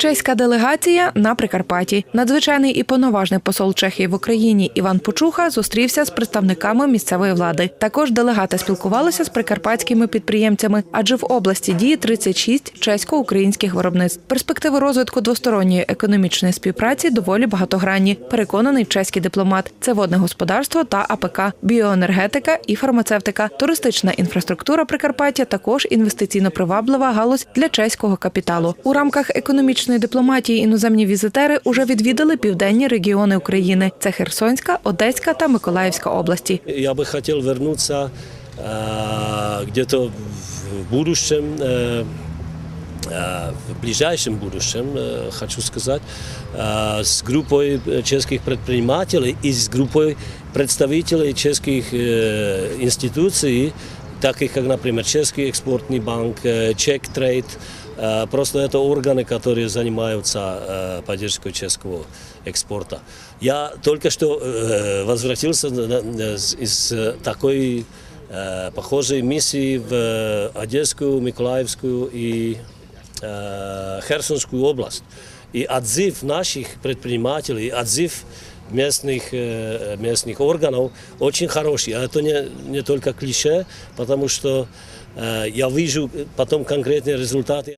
Чеська делегація на Прикарпатті. Надзвичайний і повноважний посол Чехії в Україні Іван Почуха зустрівся з представниками місцевої влади. Також делегати спілкувалися з прикарпатськими підприємцями, адже в області діє 36 чесько-українських виробництв. Перспективи розвитку двосторонньої економічної співпраці доволі багатогранні. Переконаний чеський дипломат. Це водне господарство та АПК, біоенергетика і фармацевтика. Туристична інфраструктура Прикарпаття також інвестиційно приваблива галузь для чеського капіталу. У рамках економічної дипломатії іноземні візитери уже відвідали південні регіони України. Це Херсонська, Одеська та Миколаївська області. Я бы хотел вернуться э, где-то в будущем, э, э, в ближайшем будущем, э, хочу сказать, э, с группой чешских предпринимателей и с группой представителей чешских э, институций, таких как, например, Чешский экспортный банк, э, Czech Trade, Э, Просто это органы, которые занимаются э, поддержкой чешского экспорта. Я только что э, возвратился на- на- из из такой э, похожей миссии в э, Одесскую, Миколаевскую и э, Херсонскую область. И отзыв наших предпринимателей, отзыв местных, э, местных органов очень хороший. А это не, не только клише, потому что э, я вижу потом конкретные результаты.